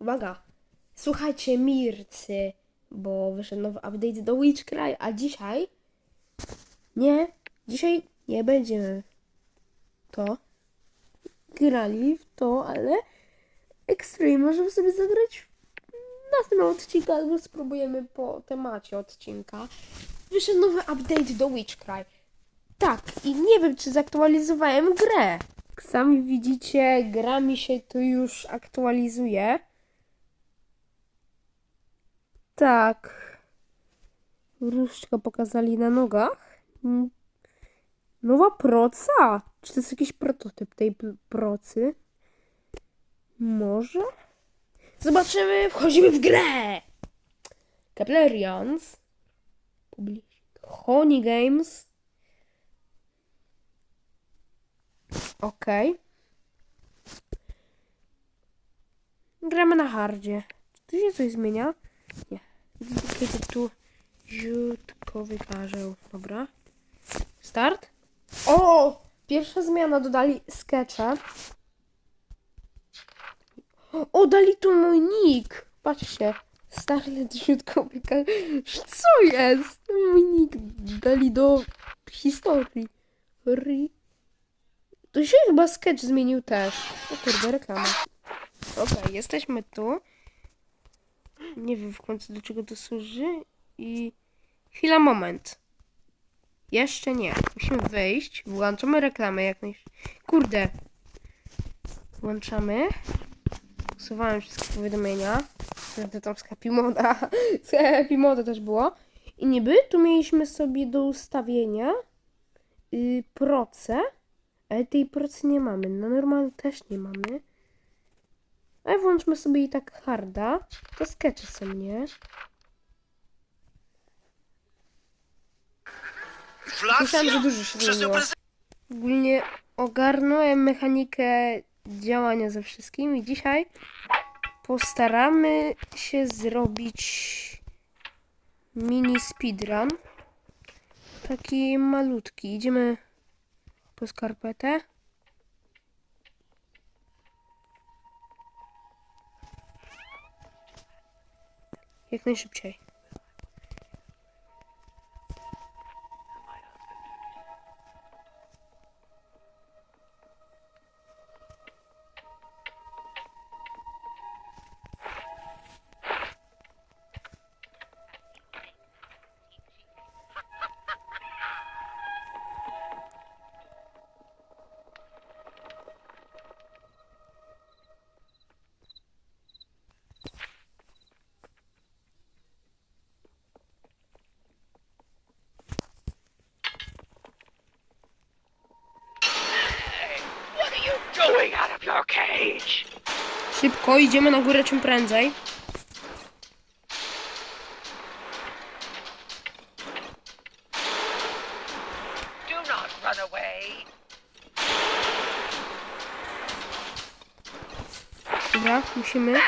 Uwaga! Słuchajcie, Mircy, bo wyszedł nowy update do Witch Cry, a dzisiaj... Nie, dzisiaj nie będziemy to grali w to, ale Extreme możemy sobie zagrać w następnym odcinku, albo spróbujemy po temacie odcinka. Wyszedł nowy update do Witch Cry. Tak, i nie wiem, czy zaktualizowałem grę. Sami widzicie, gra mi się tu już aktualizuje. Tak. Różdżka pokazali na nogach. Nowa proca? Czy to jest jakiś prototyp tej procy? Może? Zobaczymy, wchodzimy w grę! Kaplerians. Honey Games. Okej. Gramy na hardzie. Czy tu się coś zmienia? Kiedy tu ziutkowy karzeł. Dobra. Start. O! Pierwsza zmiana, dodali skecze. O, dali tu mój nick. Patrzcie. Starlet ziutkowy karzeł. Co jest? Mój nick dali do historii. Ri. Tu się chyba sketch zmienił też. O kurde, reklama. Okej, jesteśmy tu. Nie wiem w końcu do czego to służy. I chwila, moment. Jeszcze nie. Musimy wyjść. Włączamy reklamę jak naj... Kurde. Włączamy. Usuwałem wszystkie powiadomienia. Prawda tam z Moda. Z Moda też było. I niby tu mieliśmy sobie do ustawienia yy, proce. Ale tej procy nie mamy. Na normalu też nie mamy. Ale włączmy sobie i tak harda. To skecze są, nie? Myślałem, że dużo się zmieniło. Ogólnie ogarnąłem mechanikę działania ze wszystkim i dzisiaj postaramy się zrobić mini speedrun. Taki malutki. Idziemy po skarpetę. Jak najszybciej. Szybko, idziemy na górę czym prędzej. Dobra, musimy.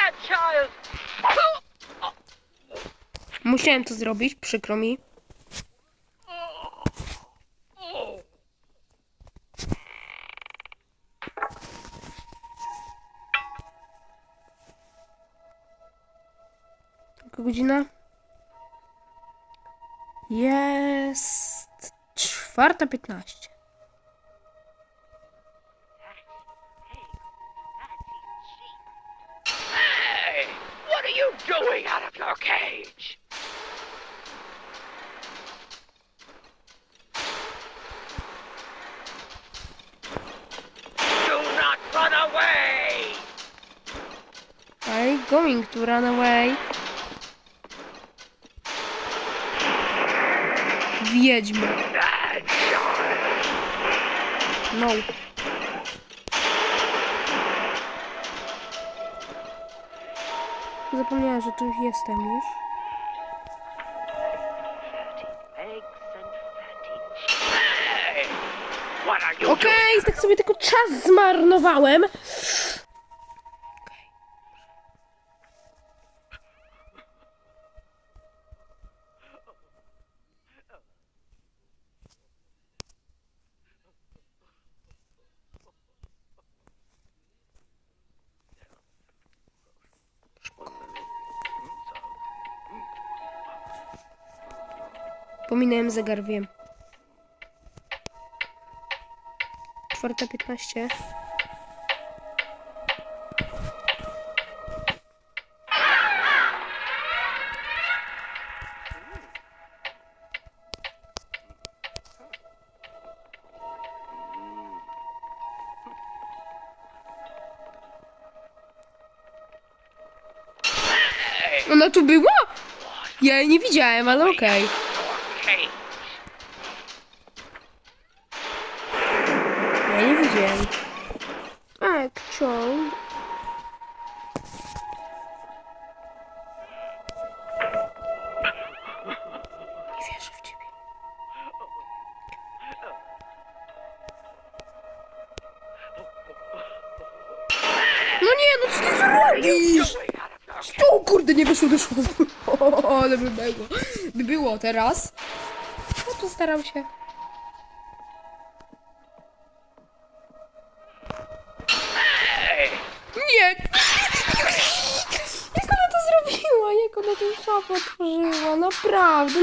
Musiałem to zrobić, przykro mi. Jaka godzina? Jest czwarta piętnaście. Hey, what are you doing out of your cage? Do not run away. Going to run away. Wiedźmy. No. Zapomniałem, że tu jestem już. Okej, doing? tak sobie tylko czas zmarnowałem. Pominąłem zegar, wiem. Czwarta piętnaście. Ona tu była? Ja jej nie widziałem, ale okej. Cage. Actual. Nie wierzę w ciebie. No nie, no co ty zrobisz? O kurde, nie wyszło, wyszło. O, ale by było. By było teraz. No to staram się. Jak ona tę szafę otworzyła? Naprawdę.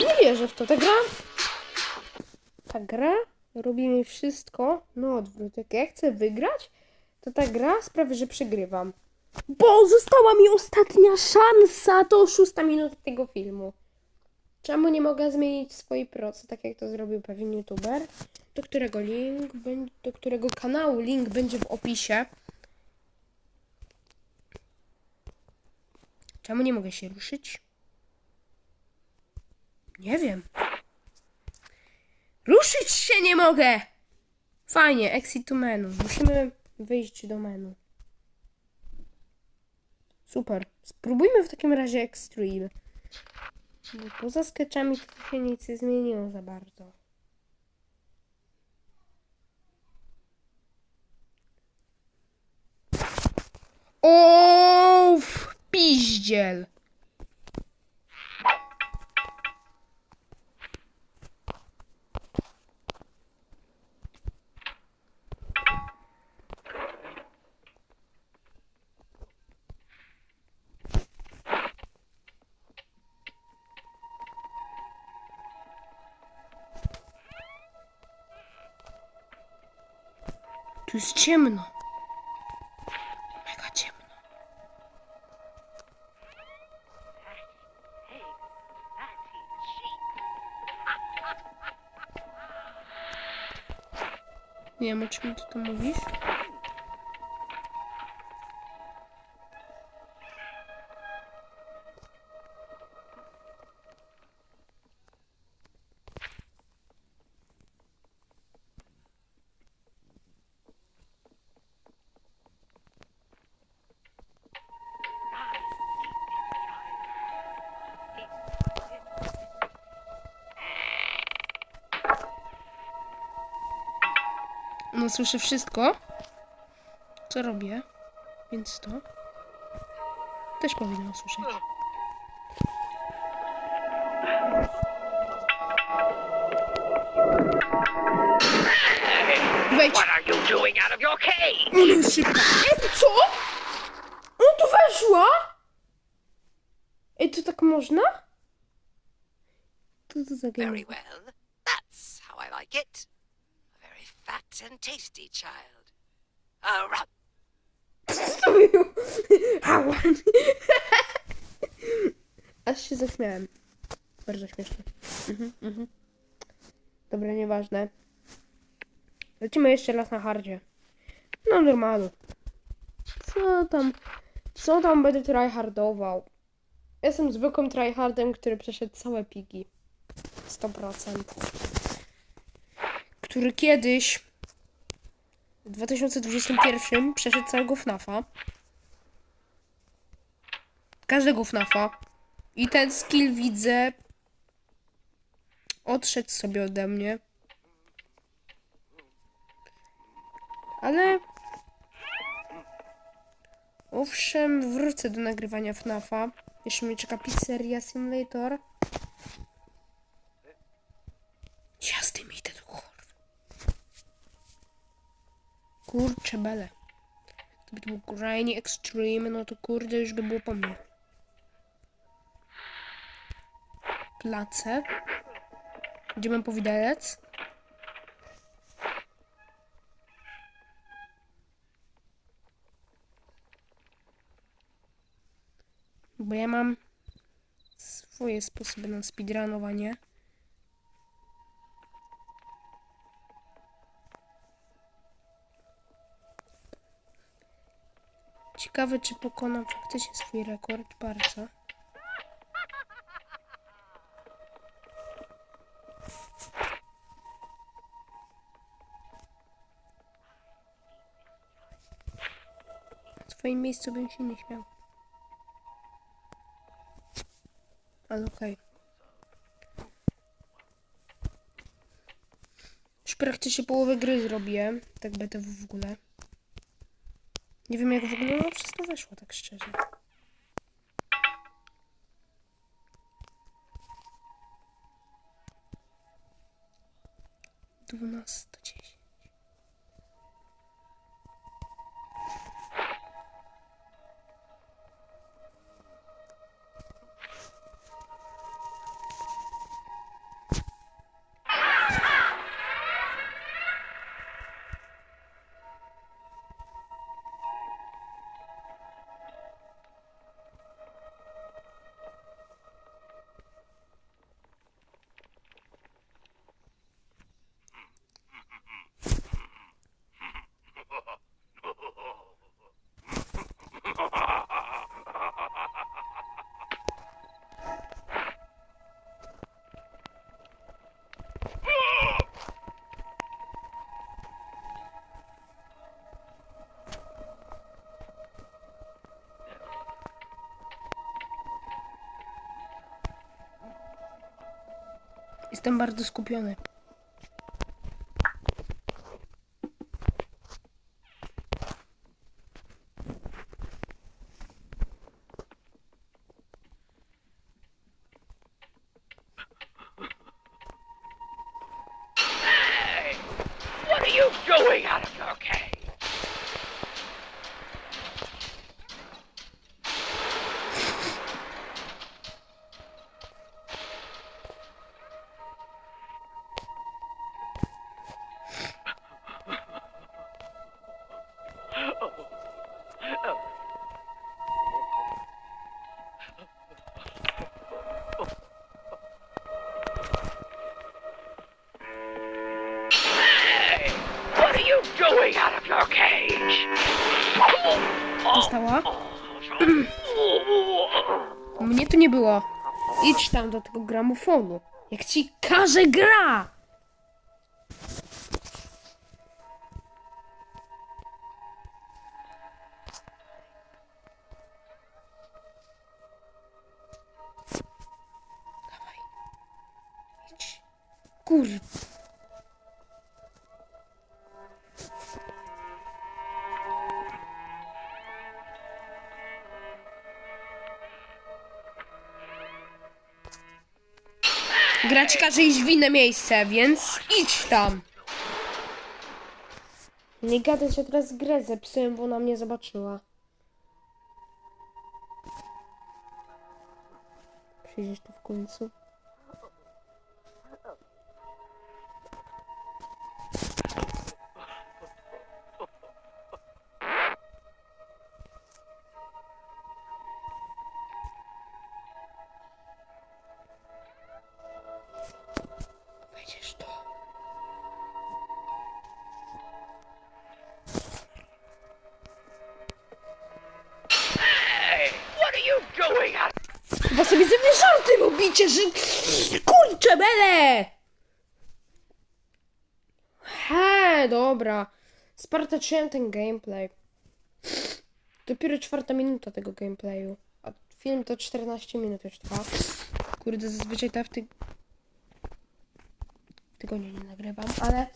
Nie, nie wierzę w to. Ta gra... Ta gra robi mi wszystko na odwrót. Jak ja chcę wygrać, to ta gra sprawia, że przegrywam. Bo została mi ostatnia szansa. To szósta minuta tego filmu. Czemu nie mogę zmienić swojej procy, tak jak to zrobił pewien youtuber? Do którego link, do którego kanału link będzie w opisie. Czemu nie mogę się ruszyć? Nie wiem. Ruszyć się nie mogę! Fajnie, exit to menu. Musimy wyjść do menu. Super. Spróbujmy w takim razie Extreme. Bo poza sketchami to się nic nie zmieniło za bardzo. O, w piździel. Tu jest ciemno. Nie wiem, o czym ty tu mówisz. No słyszę wszystko, co robię, więc to też powinno słyszeć. Wejdź! What are you doing out of your cage? Ona jest szybka. Ej, co? Ona tu weszła? Ej, to tak można? Co to za Very well. That's how I like it. A very fat and tasty child. A rub. Aż się zaśmiałem. Bardzo śmieszne. Mhm, mhm. Dobra, nieważne. Lecimy jeszcze raz na hardzie. No normalu. Co tam? Co tam będę tryhardował? Jestem zwykłym tryhardem, który przeszedł całe pigi. 100%. Który kiedyś w 2021 przeszedł całego FNAFa. Każdego FNAFa. I ten skill widzę. Odszedł sobie ode mnie. Ale. Owszem, wrócę do nagrywania FNAFa. Jeszcze mnie czeka Pizzeria Simulator. Ja z tym idę do. Kurczę bele. Gdyby to był Grainy Extreme, no to kurde już by było po mnie. Place. Idziemy po widelec. Bo ja mam swoje sposoby na speedrunowanie. Ciekawe, czy pokonam faktycznie swój rekord. Bardzo. W twoim miejscu bym się nie śmiał. Ale okej. Już praktycznie połowę gry zrobiłem. Tak będę w ogóle. Nie wiem jak w ogóle ono przez to weszło, tak szczerze. Dwunasta dziesięć. Jestem bardzo skupiony. What are you doing out of Dostała? Mnie tu nie było. Idź tam do tego gramofonu. Jak ci każe gra! Kur... Gra ci każe iść w inne miejsce, więc idź tam. Nie gadaj, że teraz grę zepsułem, bo ona mnie zobaczyła. Przyjdziesz tu w końcu. Robicie, że... Kurczę, bele! He, dobra. Spartaczyłem ten gameplay. Dopiero czwarta minuta tego gameplayu. A film to 14 minut już trwa. Kurde, zazwyczaj to w ty... w tygodniu nie nagrywam, ale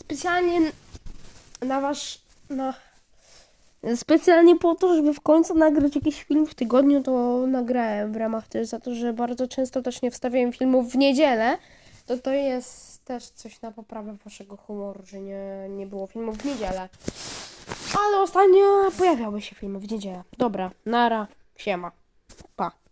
specjalnie na wasz... na... Specjalnie po to, żeby w końcu nagrać jakiś film w tygodniu, to nagrałem w ramach też za to, że bardzo często też nie wstawiałem filmów w niedzielę, to to jest też coś na poprawę waszego humoru, że nie, nie było filmów w niedzielę. Ale ostatnio pojawiały się filmy w niedzielę. Dobra, nara, siema, pa.